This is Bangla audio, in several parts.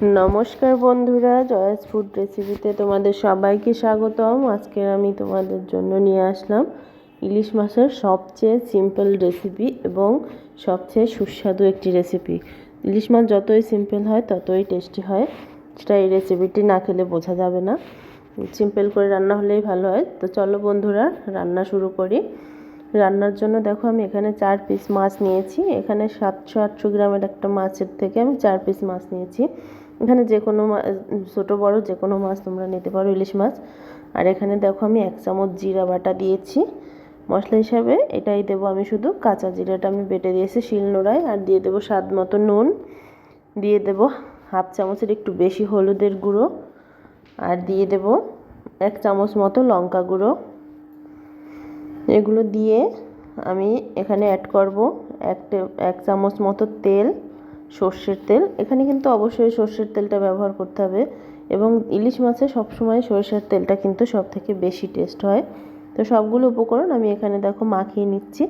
নমস্কার বন্ধুরা, জয়াস ফুড রেসিপিতে তোমাদের সবাইকে স্বাগতম। আজকে আমি তোমাদের জন্য নিয়ে আসলাম ইলিশ মাছের সবচেয়ে সিম্পল রেসিপি এবং সবচেয়ে সুস্বাদু একটি রেসিপি ইলিশ মাছ যতই সিম্পল হয়, ততই টেস্টি হয়। সেটা এই রেসিপিটি না খেলে বোঝা যাবে না। সিম্পল করে রান্না হলেই ভালো হয়। তো চলো বন্ধুরা, রান্না শুরু করি। রান্নার জন্য দেখো, আমি এখানে চার পিস মাছ নিয়েছি। এখানে সাতশো আটশো গ্রামের একটা মাছের থেকে আমি চার পিস মাছ নিয়েছি। এখানে যে কোনো ছোটো, বড় যে কোনো মাছ তোমরা নিতে পারো, ইলিশ মাছ। আর এখানে দেখো আমি এক চামচ জিরা বাটা দিয়েছি। মশলা হিসাবে এটাই দেবো আমি শুধু। কাঁচা জিরাটা আমি বেটে দিয়েছি শিলনোড়ায় আর দিয়ে দেবো স্বাদ মতো নুন। দিয়ে দেবো হাফ চামচের একটু বেশি হলুদের গুঁড়ো। আর দিয়ে দেব এক চামচ মতো লঙ্কা গুঁড়ো। এগুলো দিয়ে আমি এখানে অ্যাড করব এক এক চামচ মতো তেল। সর্ষের তেল। এখানে কিন্তু অবশ্যই সর্ষের তেলটা ব্যবহার করতে হবে এবং ইলিশ মাছে সবসময় সরষের তেলটা কিন্তু সব থেকে বেশি টেস্ট হয়। তো সবগুলো উপকরণ আমি এখানে দেখো মাখিয়ে নিচ্ছি।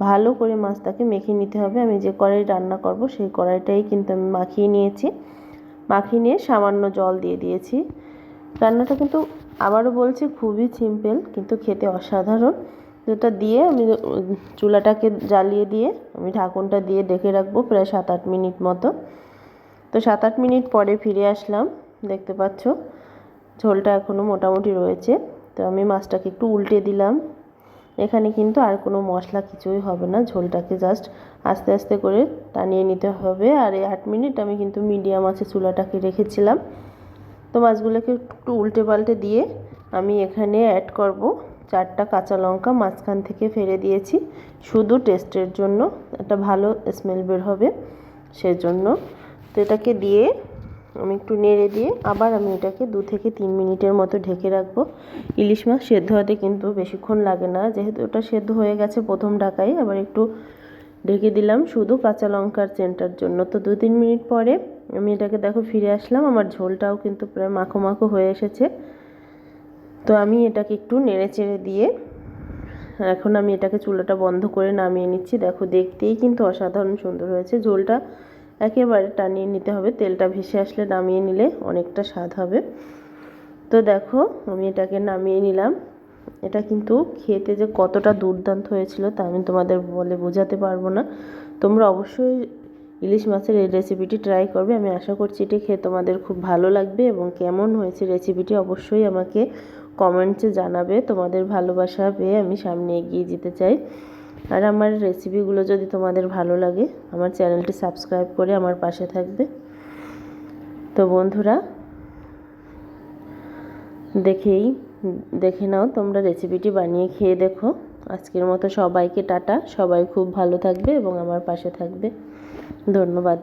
ভালো করে মাছটাকে মেখে নিতে হবে। আমি যে কড়াই রান্না করব সেই কড়াইটাই কিন্তু আমি মাখিয়ে নিয়েছি। মাখিয়ে নিয়ে সামান্য জল দিয়ে দিয়েছি। রান্নাটা কিন্তু আবারও বলছি খুবই সিম্পল কিন্তু খেতে অসাধারণ। যেটা দিয়ে আমি চুলাটাকে জ্বালিয়ে দিয়ে আমি ঢাকনটা দিয়ে ডেকে রাখব প্রায় সাত আট মিনিট মতো। তো সাত আট মিনিট পরে ফিরে আসলাম, দেখতে পাচ্ছ ঝোলটা এখনও মোটামুটি রয়েছে। তো আমি মাছটাকে একটু উল্টে দিলাম। এখানে কিন্তু আর কোনো মশলা কিছুই হবে না, ঝোলটাকে জাস্ট আস্তে আস্তে করে টানিয়ে নিতে হবে। আর এই আট মিনিট আমি কিন্তু মিডিয়াম আছে চুলাটাকে রেখেছিলাম। তো মাছগুলোকে একটু উল্টে পাল্টে দিয়ে আমি এখানে অ্যাড করব। চারটা কাঁচা লঙ্কা মাঝখান থেকে ফেলে দিয়েছি। শুধু টেস্টের জন্য একটা ভালো স্মেল বের হবে সেজন্য। তো এটাকে দিয়ে আমি একটু নেড়ে দিয়ে আবার আমি এটাকে দু থেকে তিন মিনিটের মতো ঢেকে রাখব। ইলিশ মাছ সেদ্ধ হতে কিন্তু বেশিক্ষণ লাগে না। যেহেতু ওটা সেদ্ধ হয়ে গেছে প্রথম ঢাকাই আবার একটু ঢেকে দিলাম শুধু কাঁচা লঙ্কার চেনটার জন্য। তো দু তিন মিনিট পরে আমি এটাকে দেখো ফিরে আসলাম। আমার ঝোলটাও কিন্তু প্রায় মাখো মাখো হয়ে এসেছে। তো আমি এটাকে একটু নেড়ে চেড়ে দিয়ে এখন আমি এটাকে চুলাটা বন্ধ করে নামিয়ে নিচ্ছি। দেখো, দেখতেই কিন্তু অসাধারণ সুন্দর হয়েছে। ঝোলটা একেবারে টানিয়ে নিতে হবে। তেলটা ভেসে আসলে নামিয়ে নিলে অনেকটা স্বাদ হবে। তো দেখো, আমি এটাকে নামিয়ে নিলাম। এটা কিন্তু খেতে যে কতটা দুর্দান্ত হয়েছিল তা আমি তোমাদের বলে বোঝাতে পারব না। তোমরা অবশ্যই ইলিশ মাছের এই রেসিপিটি ট্রাই করবে। আমি আশা করছি এটি খেয়ে তোমাদের খুব ভালো লাগবে এবং কেমন হয়েছে রেসিপিটি অবশ্যই আমাকে কমেন্টসে জানাবে তোমাদের ভালোবাসা পেয়ে আমি সামনে এগিয়ে যেতে চাই। আর আমার রেসিপিগুলো যদি তোমাদের ভালো লাগে, আমার চ্যানেলটি সাবস্ক্রাইব করে আমার পাশে থাকবে। তো বন্ধুরা, দেখেই, দেখে নাও তোমরা রেসিপিটি বানিয়ে খেয়ে দেখো। আজকের মতো সবাইকে টাটা, সবাই খুব ভালো থাকবে এবং আমার পাশে থাকবে। ধন্যবাদ।